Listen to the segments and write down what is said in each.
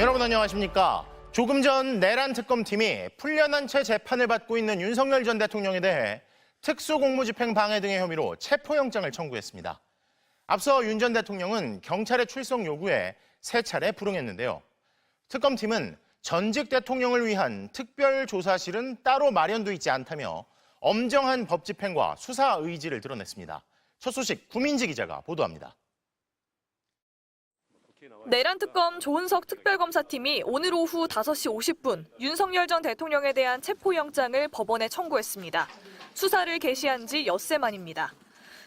여러분 안녕하십니까? 조금 전 내란 특검팀이 풀려난 채 재판을 받고 있는 윤석열 전 대통령에 대해 특수공무집행 방해 등의 혐의로 체포영장을 청구했습니다. 앞서 윤 전 대통령은 경찰의 출석 요구에 세 차례 불응했는데요. 특검팀은 전직 대통령을 위한 특별조사실은 따로 마련돼 있지 않다며 엄정한 법 집행과 수사 의지를 드러냈습니다. 첫 소식 구민지 기자가 보도합니다. 내란 특검 조은석 특별검사팀이 오늘 오후 5시 50분 윤석열 전 대통령에 대한 체포영장을 법원에 청구했습니다. 수사를 개시한 지 엿새 만입니다.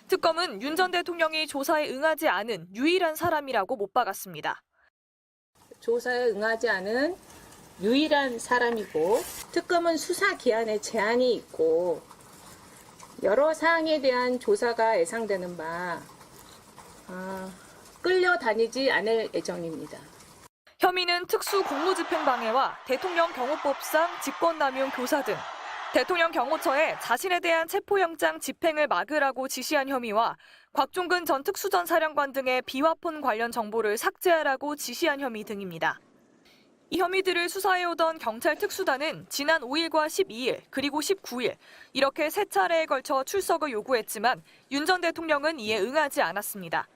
특검은 윤 전 대통령이 조사에 응하지 않은 유일한 사람이라고 못 박았습니다. 조사에 응하지 않은 유일한 사람이고 특검은 수사 기한에 제한이 있고 여러 사항에 대한 조사가 예상되는 바 아, 끌려다니지 않을 예정입니다. 혐의는 특수 공무집행방해와 대통령 경호법상 직권남용 교사 등 대통령 경호처에 자신에 대한 체포영장 집행을 막으라고 지시한 혐의와 곽종근 전 특수전 사령관 등의 비화폰 관련 정보를 삭제하라고 지시한 혐의 등입니다. 이 혐의들을 수사해오던 경찰 특수단은 지난 5일과 12일 그리고 19일 이렇게 세 차례에 걸쳐 출석을 요구했지만 윤 전 대통령은 이에 응하지 않았습니다.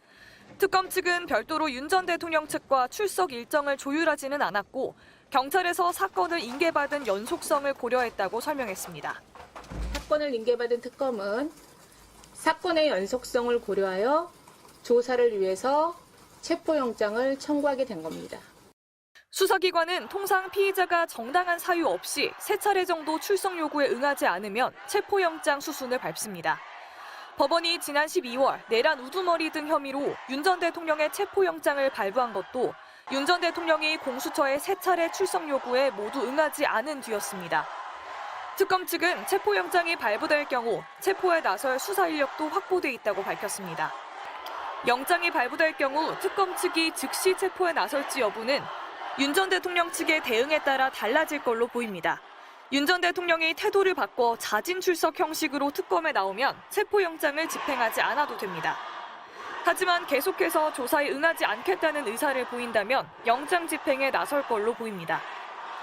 특검 측은 별도로 윤 전 대통령 측과 출석 일정을 조율하지는 않았고 경찰에서 사건을 인계받은 연속성을 고려했다고 설명했습니다. 사건을 인계받은 특검은 사건의 연속성을 고려하여 조사를 위해서 체포영장을 청구하게 된 겁니다. 수사기관은 통상 피의자가 정당한 사유 없이 세 차례 정도 출석 요구에 응하지 않으면 체포영장 수순을 밟습니다. 법원이 지난 12월 내란 우두머리 등 혐의로 윤 전 대통령의 체포영장을 발부한 것도 윤 전 대통령이 공수처의 세 차례 출석 요구에 모두 응하지 않은 뒤였습니다. 특검 측은 체포영장이 발부될 경우 체포에 나설 수사 인력도 확보돼 있다고 밝혔습니다. 영장이 발부될 경우 특검 측이 즉시 체포에 나설지 여부는 윤 전 대통령 측의 대응에 따라 달라질 걸로 보입니다. 윤 전 대통령이 태도를 바꿔 자진 출석 형식으로 특검에 나오면 체포영장을 집행하지 않아도 됩니다. 하지만 계속해서 조사에 응하지 않겠다는 의사를 보인다면 영장 집행에 나설 걸로 보입니다.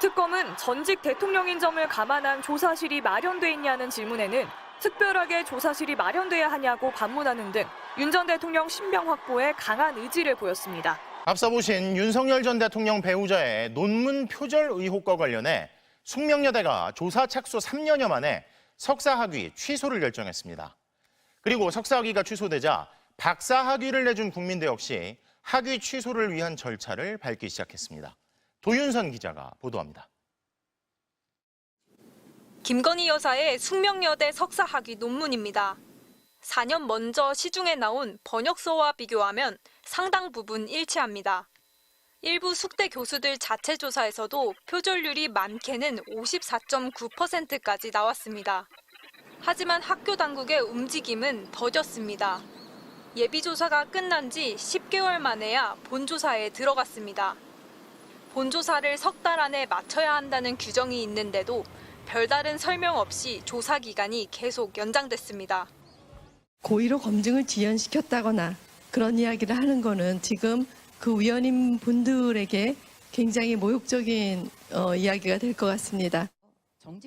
특검은 전직 대통령인 점을 감안한 조사실이 마련돼 있냐는 질문에는 특별하게 조사실이 마련돼야 하냐고 반문하는 등 윤 전 대통령 신병 확보에 강한 의지를 보였습니다. 앞서 보신 윤석열 전 대통령 배우자의 논문 표절 의혹과 관련해 숙명여대가 조사 착수 3년여 만에 석사 학위 취소를 결정했습니다. 그리고 석사 학위가 취소되자 박사 학위를 내준 국민대 역시 학위 취소를 위한 절차를 밟기 시작했습니다. 도윤선 기자가 보도합니다. 김건희 여사의 숙명여대 석사 학위 논문입니다. 4년 먼저 시중에 나온 번역서와 비교하면 상당 부분 일치합니다. 일부 숙대 교수들 자체 조사에서도 표절률이 많게는 54.9%까지 나왔습니다. 하지만 학교 당국의 움직임은 더뎠습니다. 예비조사가 끝난 지 10개월 만에야 본조사에 들어갔습니다. 본조사를 석 달 안에 마쳐야 한다는 규정이 있는데도 별다른 설명 없이 조사 기간이 계속 연장됐습니다. 고의로 검증을 지연시켰다거나 그런 이야기를 하는 거는 지금 그 위원님 분들에게 굉장히 모욕적인 어, 이야기가 될 것 같습니다.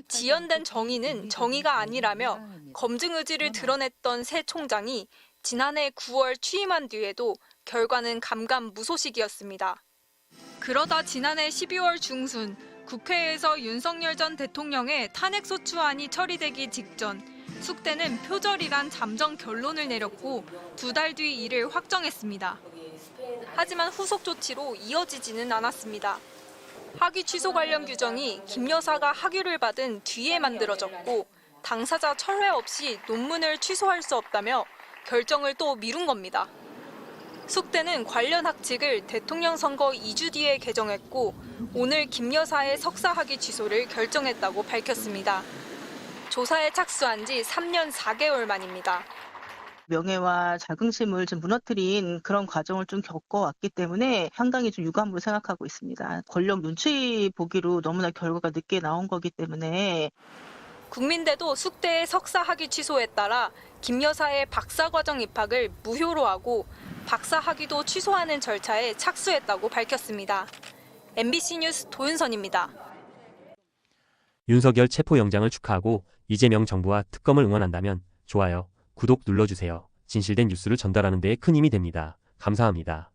지연된 정의는 정의가 아니라며 검증 의지를 드러냈던 새 총장이 지난해 9월 취임한 뒤에도 결과는 감감무소식이었습니다. 그러다 지난해 12월 중순 국회에서 윤석열 전 대통령의 탄핵소추안이 처리되기 직전 숙대는 표절이란 잠정 결론을 내렸고 두 달 뒤 이를 확정했습니다. 하지만 후속 조치로 이어지지는 않았습니다. 학위 취소 관련 규정이 김 여사가 학위를 받은 뒤에 만들어졌고 당사자 철회 없이 논문을 취소할 수 없다며 결정을 또 미룬 겁니다. 숙대는 관련 학칙을 대통령 선거 2주 뒤에 개정했고 오늘 김 여사의 석사 학위 취소를 결정했다고 밝혔습니다. 조사에 착수한 지 3년 4개월 만입니다. 명예와 자긍심을 좀 무너뜨린 그런 과정을 좀 겪어왔기 때문에 상당히 좀 유감으로 생각하고 있습니다. 권력 눈치 보기로 너무나 결과가 늦게 나온 거기 때문에 국민대도 숙대의 석사 학위 취소에 따라 김 여사의 박사 과정 입학을 무효로 하고 박사 학위도 취소하는 절차에 착수했다고 밝혔습니다. MBC 뉴스 도윤선입니다. 윤석열 체포영장을 축하하고 이재명 정부와 특검을 응원한다면 좋아요, 구독 눌러주세요. 진실된 뉴스를 전달하는 데에 큰 힘이 됩니다. 감사합니다.